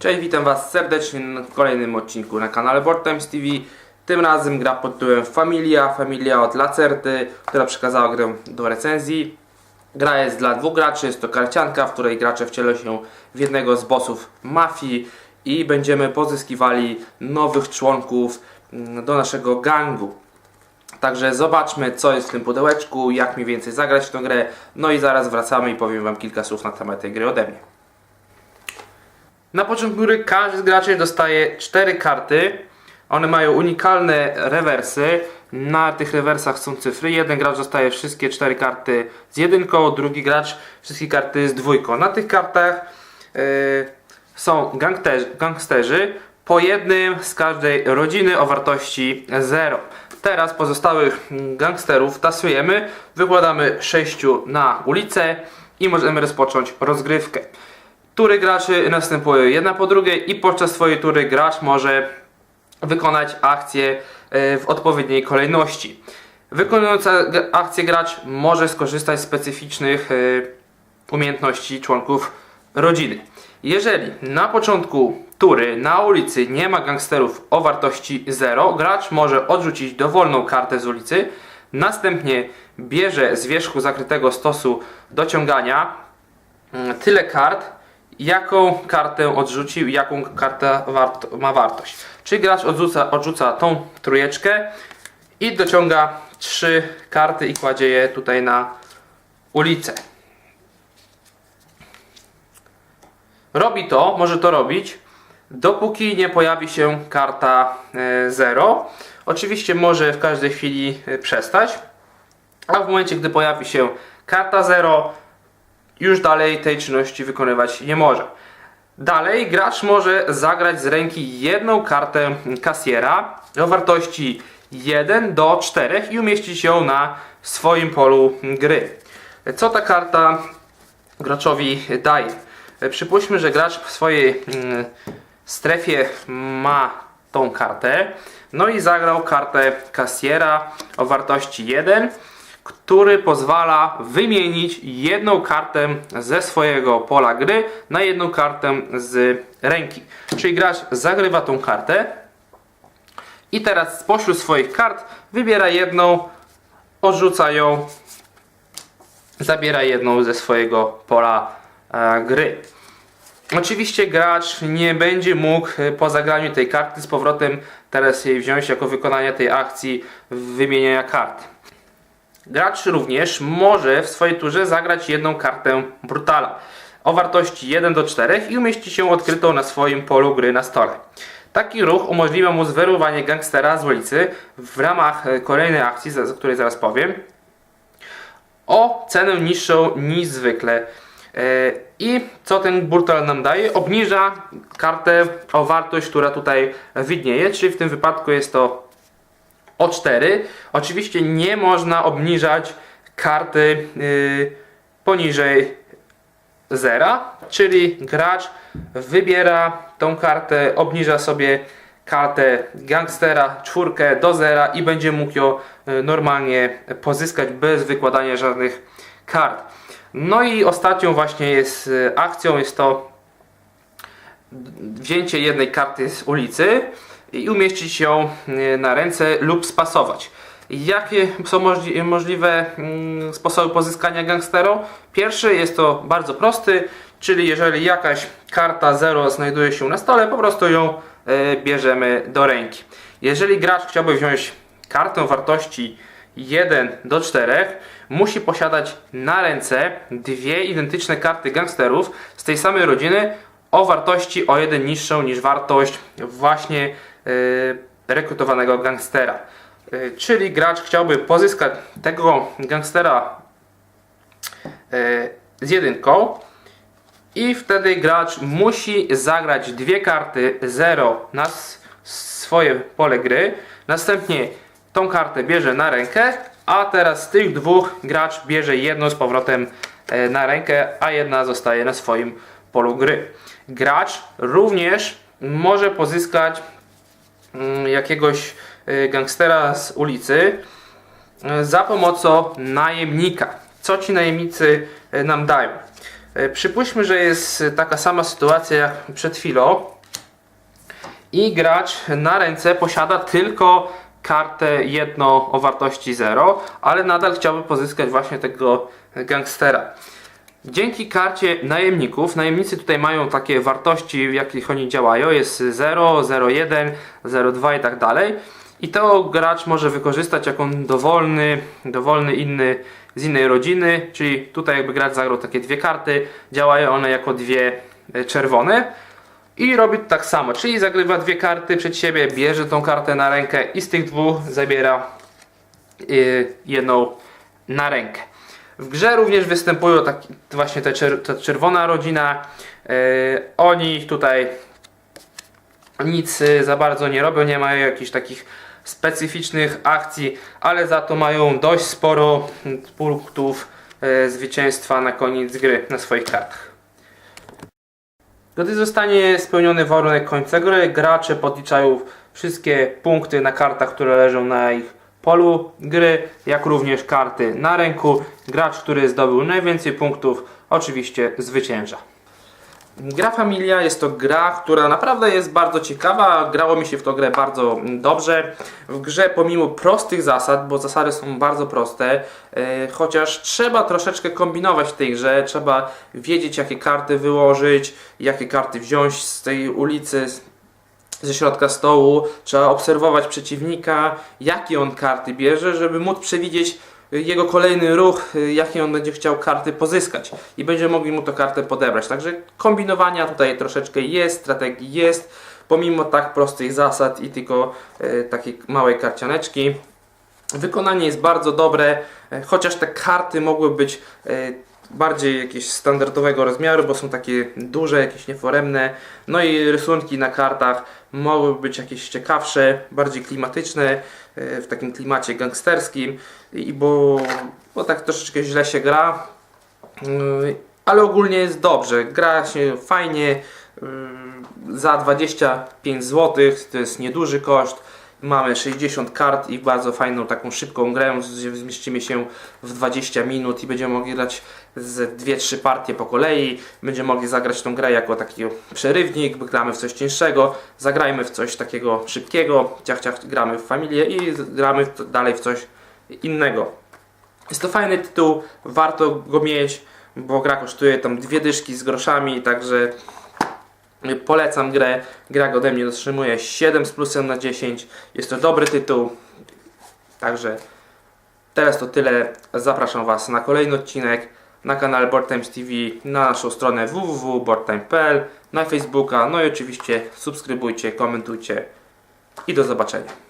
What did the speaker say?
Cześć, witam Was serdecznie na kolejnym odcinku na kanale Board Times TV. Tym razem gra pod tytułem Familia, Familia od Lacerty, która przekazała grę do recenzji. Gra jest dla dwóch graczy, jest to karcianka, w której gracze wcielą się w jednego z bossów mafii i będziemy pozyskiwali nowych członków mm, do naszego gangu. Także zobaczmy, co jest w tym pudełeczku, jak mniej więcej zagrać w tę grę. No i zaraz wracamy i powiem Wam kilka słów na temat tej gry ode mnie. Na początku gry każdy z graczy dostaje cztery karty. One mają unikalne rewersy. Na tych rewersach są cyfry. Jeden gracz dostaje wszystkie cztery karty z jedynką, drugi gracz wszystkie karty z dwójką. Na tych kartach yy, są gangsterzy, po jednym z każdej rodziny o wartości 0. Teraz pozostałych gangsterów tasujemy, wykładamy sześciu na ulicę i możemy rozpocząć rozgrywkę. Tury graczy następują jedna po drugiej i podczas swojej tury gracz może wykonać akcję e, w odpowiedniej kolejności. Wykonując akcję gracz może skorzystać z specyficznych e, umiejętności członków rodziny. Jeżeli na początku tury na ulicy nie ma gangsterów o wartości 0, gracz może odrzucić dowolną kartę z ulicy, następnie bierze z wierzchu zakrytego stosu dociągania mm, tyle kart, jaką kartę odrzucił i jaką karta wart ma wartość. Czyli gracz odrzuca, odrzuca tą trójeczkę i dociąga trzy karty i kładzie je tutaj na ulicę. Robi to, może to robić, dopóki nie pojawi się karta 0. Oczywiście może w każdej chwili e, przestać, a w momencie, gdy pojawi się karta 0, już dalej tej czynności wykonywać nie może. Dalej gracz może zagrać z ręki jedną kartę kasjera o wartości 1 do 4 i umieścić ją na swoim polu gry. Co ta karta graczowi daje? Przypuśćmy, że gracz w swojej mm, strefie ma tą kartę, no i zagrał kartę kasjera o wartości 1 który pozwala wymienić jedną kartę ze swojego pola gry na jedną kartę z ręki. Czyli gracz zagrywa tą kartę i teraz spośród swoich kart wybiera jedną, odrzuca ją, zabiera jedną ze swojego pola e, gry. Oczywiście gracz nie będzie mógł e, po zagraniu tej karty z powrotem teraz jej wziąć jako wykonanie tej akcji wymieniania kart. Gracz również może w swojej turze zagrać jedną kartę Brutala o wartości 1 do 4 i umieści się odkrytą na swoim polu gry na stole. Taki ruch umożliwia mu zwerowanie gangstera z ulicy w ramach e, kolejnej akcji, o której zaraz powiem, o cenę niższą niż zwykle. E, I co ten Brutal nam daje? Obniża kartę o wartość, która tutaj widnieje, czyli w tym wypadku jest to o 4. Oczywiście nie można obniżać karty yy, poniżej 0, czyli gracz wybiera tą kartę, obniża sobie kartę gangstera czwórkę do zera i będzie mógł ją y, normalnie pozyskać bez wykładania żadnych kart. No i ostatnią właśnie jest y, akcją, jest to wzięcie jednej karty z ulicy i umieścić ją e, na ręce lub spasować. Jakie są możli możliwe mm, sposoby pozyskania gangstero? Pierwszy jest to bardzo prosty, czyli jeżeli jakaś karta 0 znajduje się na stole, po prostu ją e, bierzemy do ręki. Jeżeli gracz chciałby wziąć kartę wartości 1 do 4, musi posiadać na ręce dwie identyczne karty gangsterów z tej samej rodziny o wartości o jeden niższą niż wartość właśnie rekrutowanego gangstera. Yy, czyli gracz chciałby pozyskać tego gangstera yy, z jedynką i wtedy gracz musi zagrać dwie karty 0 na swoje pole gry. Następnie tą kartę bierze na rękę, a teraz z tych dwóch gracz bierze jedną z powrotem na rękę, a jedna zostaje na swoim polu gry. Gracz również może pozyskać jakiegoś e, gangstera z ulicy e, za pomocą najemnika. Co ci najemnicy e, nam dają? Przypuśćmy, że jest taka sama sytuacja jak przed chwilą i gracz na ręce posiada tylko kartę jedną o wartości 0, ale nadal chciałby pozyskać właśnie tego gangstera. Dzięki karcie najemników, najemnicy tutaj mają takie wartości, w jakich oni działają, jest 0, 0,1, 0,2 i tak dalej. I to gracz może wykorzystać jako dowolny, dowolny inny z innej rodziny, czyli tutaj jakby gracz zagrał takie dwie karty, działają one jako dwie e, czerwone. I robi tak samo, czyli zagrywa dwie karty przed siebie, bierze tą kartę na rękę i z tych dwóch zabiera y, jedną na rękę. W grze również występują taki, właśnie te czer, ta czerwona rodzina. Y, oni tutaj nic y, za bardzo nie robią, nie mają jakichś takich specyficznych akcji, ale za to mają dość sporo punktów y, zwycięstwa na koniec gry na swoich kartach. Gdy zostanie spełniony warunek końca gry, gracze podliczają wszystkie punkty na kartach, które leżą na ich polu gry, jak również karty na ręku. Gracz, który zdobył najwięcej punktów, oczywiście zwycięża. Gra Familia jest to gra, która naprawdę jest bardzo ciekawa. Grało mi się w tą grę bardzo dobrze. W grze, pomimo prostych zasad, bo zasady są bardzo proste, e, chociaż trzeba troszeczkę kombinować w tej grze, trzeba wiedzieć, jakie karty wyłożyć, jakie karty wziąć z tej ulicy, ze środka stołu, trzeba obserwować przeciwnika, jakie on karty bierze, żeby móc przewidzieć y, jego kolejny ruch, y, jakie on będzie chciał karty pozyskać i będziemy mogli mu tę kartę podebrać. Także kombinowania tutaj troszeczkę jest, strategii jest, pomimo tak prostych zasad i tylko y, takiej małej karcianeczki. Wykonanie jest bardzo dobre, chociaż te karty mogły być bardziej jakieś standardowego rozmiaru, bo są takie duże, jakieś nieforemne. No i rysunki na kartach mogły być jakieś ciekawsze, bardziej klimatyczne, e, w takim klimacie gangsterskim, i bo, bo tak troszeczkę źle się gra. Yy, Ale ogólnie jest dobrze, gra się fajnie. yy, Za 25 zł to jest nieduży koszt. Mamy 60 kart i bardzo fajną, taką szybką grę. gdzie Zmieścimy się w 20 minut i będziemy mogli grać z 2-3 partie po kolei. Będziemy mogli zagrać tą grę jako taki przerywnik, gramy w coś cięższego. Zagrajmy w coś takiego szybkiego. Ciach, ciach, gramy w familię i gramy dalej w coś innego. Jest to fajny tytuł, warto go mieć, bo gra kosztuje tam dwie dyszki z groszami, także polecam grę. Gra ode mnie otrzymuje 7 z plusem na 10. Jest to dobry tytuł, także teraz to tyle. Zapraszam Was na kolejny odcinek na kanale Board Times TV, na naszą stronę www.boardtime.pl, na Facebooka, no i oczywiście subskrybujcie, komentujcie i do zobaczenia.